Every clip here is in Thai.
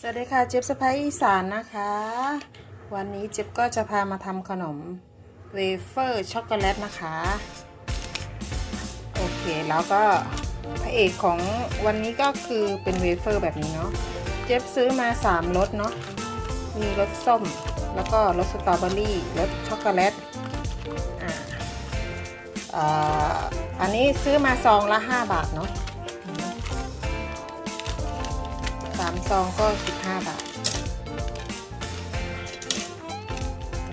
สวัสดีค่ะเจี๊บสะพายอีสานนะคะ วันนี้เจี๊บก็จะพามาทำขนมเวเฟอร์ช็อกโกแลตนะคะ โอเคแล้วก็พระเอกของวันนี้ก็คือเป็นเวเฟอร์แบบนี้เนาะเจี๊บซื้อมา 3รสเนาะมีรสส้มแล้วก็รสสตรอเบอรี่รสช็อกโกแลตอ่าอ่าอันนี้ซื้อมาซองละ 5 บาทเนาะ สามซองก็15บาท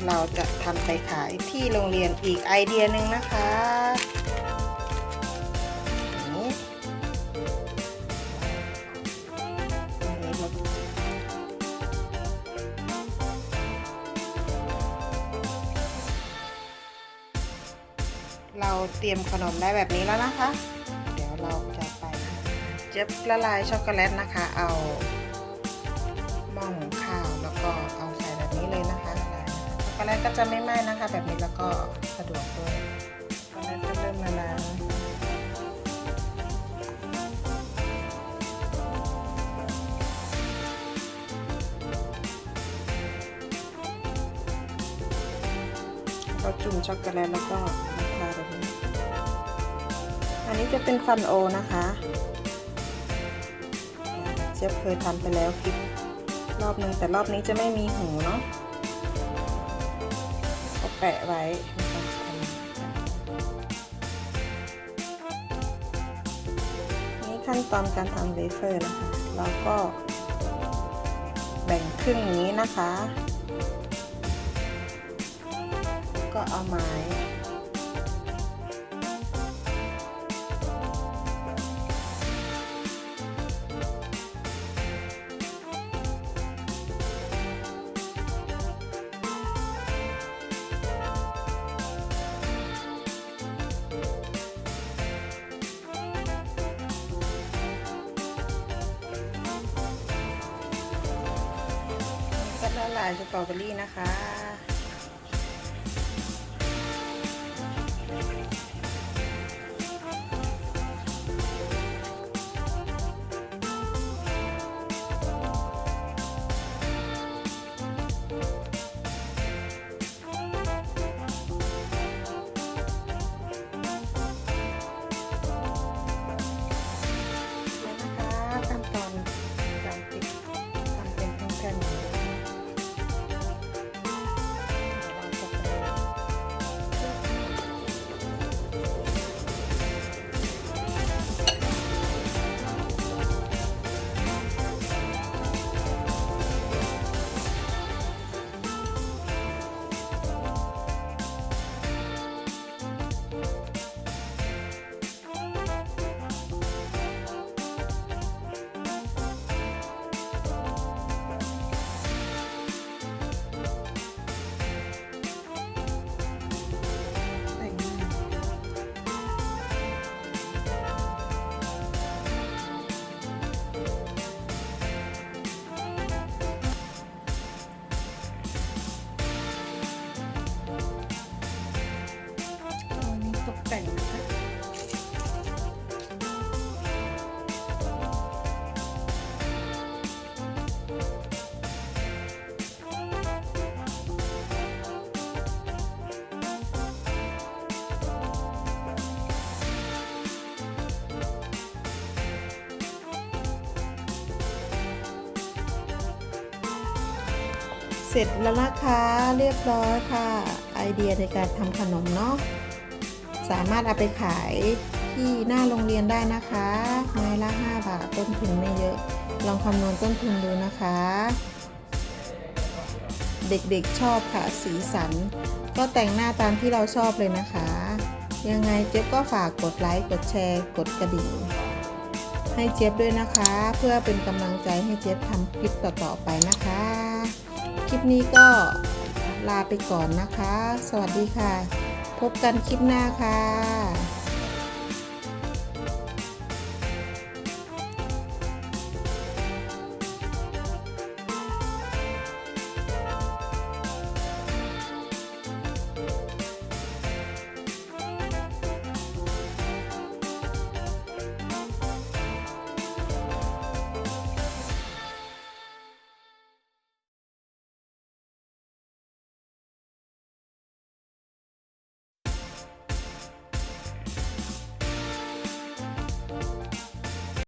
เราจะทำไปขายที่โรงเรียนอีกไอเดียหนึ่งนะคะนี่เราเราเตรียมขนมได้แบบนี้แล้วนะคะ เดี๋ยวเราจะ จ็บละลายช็อกโกแลตนะคะ เอาหม้อหุงข้าวแล้วก็เอาใส่แบบนี้เลยนะคะละลายช็อกโกแลตก็จะไม่ไหม้นะคะ แบบนี้แล้วก็สะดวกด้วยช็อกโกแลตก็เริ่มละลายแล้วก็จุ่มช็อกโกแลตแล้วก็มาทาแบบนี้ อันนี้จะเป็นฟันโอนะคะ เจ๊ยบเคยทำไปแล้วคลิปรอบนึงแต่รอบนี้จะไม่มีหูเนาะก็แปะไว้นี่ขั้นตอนการทำเวเฟอร์นะคะเราก็แบ่งครึ่งอย่างนี้นะคะ ก็เอาไม้ ละลายสตรอเบอรี่นะคะ เสร็จแล้วนะคะเรียบร้อยค่ะ ไอเดียในการทำขนมเนาะสามารถเอาไปขายที่หน้าโรงเรียนได้นะคะไม้ละ 5 บาทต้นทุนไม่เยอะ ลองคำนวณต้นทุนดูนะคะ เด็กๆชอบค่ะสีสัน ก็แต่งหน้าตามที่เราชอบเลยนะคะ ยังไงเจ๊บก็ฝากกดไลค์กดแชร์ กดกระดิ่งให้เจ๊บด้วยนะคะ เพื่อเป็นกำลังใจให้เจ๊บทำคลิปต่อๆไปนะคะ คลิปนี้ก็ลาไปก่อนนะคะ สวัสดีค่ะ พบกันคลิปหน้าค่ะ